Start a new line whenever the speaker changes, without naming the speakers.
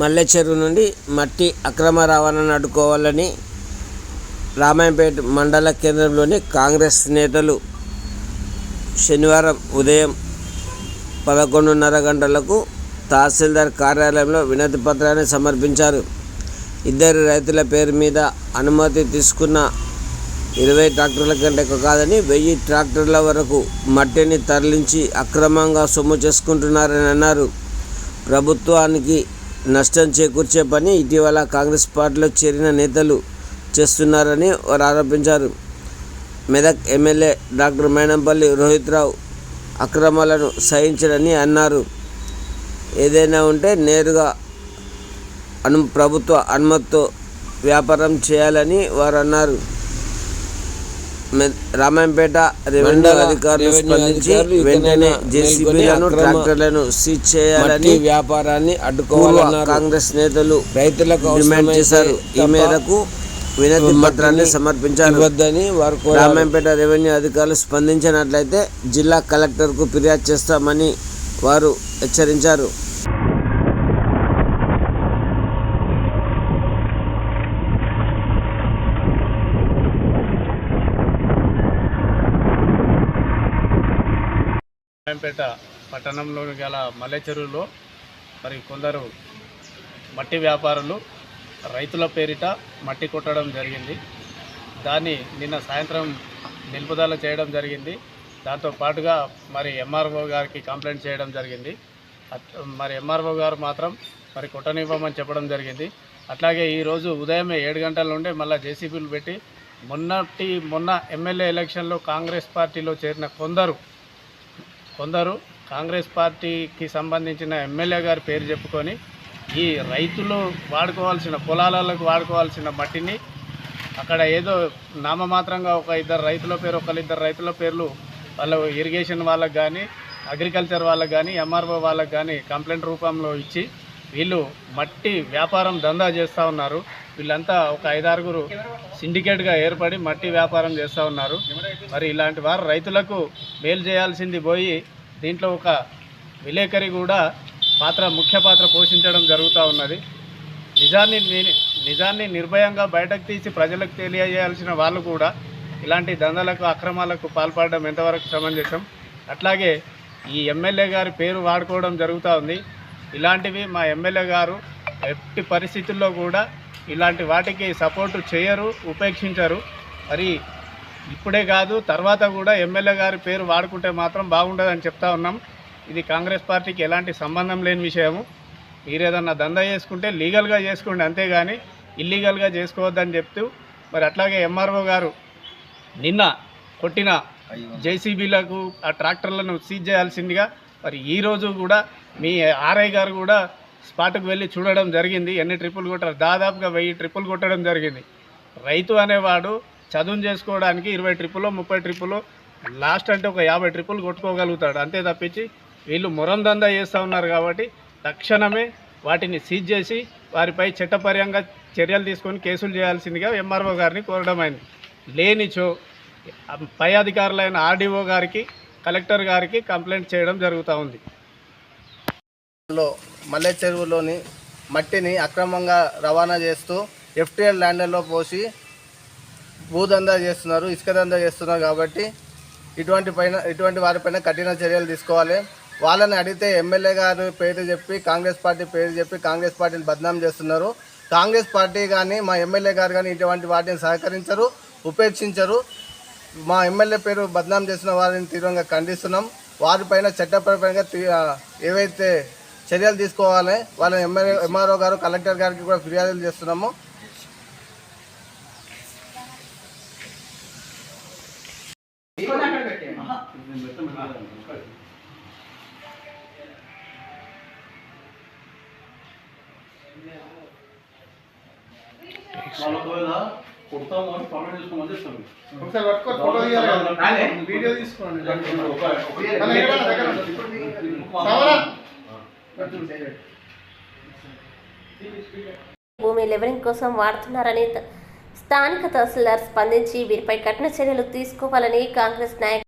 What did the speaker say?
మల్లె చెరువు నుండి మట్టి అక్రమ రవాణాను అడ్డుకోవాలని రామాయంపేట మండల కేంద్రంలోని కాంగ్రెస్ నేతలు శనివారం ఉదయం పదకొండున్నర గంటలకు తహసీల్దార్ కార్యాలయంలో వినతి పత్రాన్ని సమర్పించారు. ఇద్దరు రైతుల పేరు మీద అనుమతి తీసుకున్న ఇరవై ట్రాక్టర్ల కంటే ఎక్కువ కాదని వెయ్యి ట్రాక్టర్ల వరకు మట్టిని తరలించి అక్రమంగా సొమ్ము చేసుకుంటున్నారని అన్నారు. ప్రభుత్వానికి నష్టం చేకూర్చే పని ఇటీవల కాంగ్రెస్ పార్టీలో చేరిన నేతలు చేస్తున్నారని వారు ఆరోపించారు. మెదక్ ఎమ్మెల్యే డాక్టర్ మేనంపల్లి రోహిత్ రావు అక్రమాలను సహించడని అన్నారు. ఏదైనా ఉంటే నేరుగా అను ప్రభుత్వ అనుమతితో వ్యాపారం చేయాలని వారు అన్నారు. రామాయంపేట రెవెన్యూ అధికారులు స్పందించి వెంటనే జేసీబీలను ట్రాక్టర్లను సీజ్ చేయాలని
వ్యాపారాన్ని
పూర్వ
అడ్డుకోవాలన్నారు
కాంగ్రెస్ నేతలు
రైతులకు
డిమాండ్ చేశారు. ఈ మేరకు వినతి పత్రాన్ని సమర్పించారు.
ఇవ్వద్దని వారు
రామాయంపేట రెవెన్యూ అధికారులు స్పందించినట్లయితే జిల్లా కలెక్టర్కు ఫిర్యాదు చేస్తామని వారు హెచ్చరించారు.
రామాయంపేట పట్టణంలోని గల మల్లె చెరువులో మరి కొందరు మట్టి వ్యాపారులు రైతుల పేరిట మట్టి కొట్టడం జరిగింది. దాన్ని నిన్న సాయంత్రం నిలుపుదల చేయడం జరిగింది. దాంతో పాటుగా మరి ఎంఆర్ఓ గారికి కంప్లైంట్ చేయడం జరిగింది. మరి ఎంఆర్ఓ గారు మాత్రం మరి కొట్టనివ్వమని చెప్పడం జరిగింది. అట్లాగే ఈరోజు ఉదయమే ఏడు గంటల నుండి మళ్ళీ జేసీబీలు పెట్టి మొన్నటి మొన్న ఎమ్మెల్యే ఎలక్షన్లో కాంగ్రెస్ పార్టీలో చేరిన కొందరు కొందరు కాంగ్రెస్ పార్టీకి సంబంధించిన ఎమ్మెల్యే గారి పేరు చెప్పుకొని ఈ రైతులు వాడుకోవాల్సిన పొలాలకు వాడుకోవాల్సిన మట్టిని అక్కడ ఏదో నామమాత్రంగా ఒక ఇద్దరు రైతుల పేరు ఒకరిద్దరు రైతుల పేర్లు వాళ్ళ ఇరిగేషన్ వాళ్ళకి కానీ అగ్రికల్చర్ వాళ్ళకి కానీ ఎంఆర్ఓ వాళ్ళకి కానీ కంప్లైంట్ రూపంలో ఇచ్చి వీళ్ళు మట్టి వ్యాపారం దందా చేస్తూ ఉన్నారు. వీళ్ళంతా ఒక ఐదారుగురు సిండికేట్గా ఏర్పడి మట్టి వ్యాపారం చేస్తూ ఉన్నారు. మరి ఇలాంటి వారు రైతులకు మేలు చేయాల్సింది పోయి దీంట్లో ఒక విలేకరి కూడా పాత్ర ముఖ్య పాత్ర పోషించడం జరుగుతూ ఉన్నది. నిజాన్ని నిజాన్ని నిర్భయంగా బయటకు తీసి ప్రజలకు తెలియజేయాల్సిన వాళ్ళు కూడా ఇలాంటి దందలకు అక్రమాలకు పాల్పడడం ఎంతవరకు సమంజసం? అట్లాగే ఈ ఎమ్మెల్యే గారి పేరు వాడుకోవడం జరుగుతూ ఉంది. ఇలాంటివి మా ఎమ్మెల్యే గారు ఎట్టి పరిస్థితుల్లో కూడా ఇలాంటి వాటికి సపోర్టు చేయరు ఉపేక్షించరు. మరి ఇప్పుడే కాదు తర్వాత కూడా ఎమ్మెల్యే గారి పేరు వాడుకుంటే మాత్రం బాగుండదని చెప్తా ఉన్నాం. ఇది కాంగ్రెస్ పార్టీకి ఎలాంటి సంబంధం లేని విషయము. మీరు ఏదన్నా దందా చేసుకుంటే లీగల్గా చేసుకోండి అంతేగాని ఇల్లీగల్గా చేసుకోవద్దని చెప్తూ మరి అట్లాగే ఎంఆర్ఓ గారు నిన్న కొట్టిన జేసీబీలకు ఆ ట్రాక్టర్లను సీజ్ చేయాల్సిందిగా మరి ఈరోజు కూడా మీ ఆర్ఐ గారు కూడా స్పాట్కి వెళ్ళి చూడడం జరిగింది. ఎన్ని ట్రిప్పులు కొట్టారు? దాదాపుగా వెయ్యి ట్రిప్పులు కొట్టడం జరిగింది. రైతు అనేవాడు చదువు చేసుకోవడానికి ఇరవై ట్రిప్పులు ముప్పై ట్రిప్పులు లాస్ట్ అంటే ఒక యాభై ట్రిప్పులు కొట్టుకోగలుగుతాడు. అంతే తప్పించి వీళ్ళు మురందందా చేస్తూ ఉన్నారు కాబట్టి తక్షణమే వాటిని సీజ్ చేసి వారిపై చట్టపరంగా చర్యలు తీసుకొని కేసులు చేయాల్సిందిగా ఎంఆర్ఓ గారిని కోరడం అయింది. లేనిచో పై అధికారులైన ఆర్డీఓ గారికి కలెక్టర్ గారికి కంప్లైంట్ చేయడం జరుగుతూ ఉంది.
మల్లె చెరువులోని మట్టిని అక్రమంగా రవాణా చేస్తూ ఎఫ్టీఎల్ ల్యాండర్లో పోసి భూదందా చేస్తున్నారు ఇసుక దందా చేస్తున్నారు కాబట్టి ఇటువంటి పైన ఇటువంటి వారిపైన కఠిన చర్యలు తీసుకోవాలి. వాళ్ళని అడిగితే ఎమ్మెల్యే గారు పేరు చెప్పి కాంగ్రెస్ పార్టీ పేరు చెప్పి కాంగ్రెస్ పార్టీని బద్నాం చేస్తున్నారు. కాంగ్రెస్ పార్టీ కానీ మా ఎమ్మెల్యే గారు కానీ ఇటువంటి వాటిని సహకరించరు ఉపేక్షించరు. మా ఎమ్మెల్యే పేరు బద్నాం చేసిన వారిని తీవ్రంగా ఖండిస్తున్నాం. వారిపైన చట్టపరమైన ఏవైతే చర్యలు తీసుకోవాలి. వాళ్ళ ఎమ్మెల్యే ఎంఆర్ఓ గారు కలెక్టర్ గారికి కూడా ఫిర్యాదులు చేస్తున్నాము.
ఒకసారి పట్టుకో ఫోటో తీయాలి వీడియో తీసుకోండి.
భూమి లెవెలింగ్ కోసం వాడుతున్నారని స్థానిక తహసీల్దార్ స్పందించి వీరిపై కఠిన చర్యలు తీసుకోవాలని కాంగ్రెస్ నాయకులు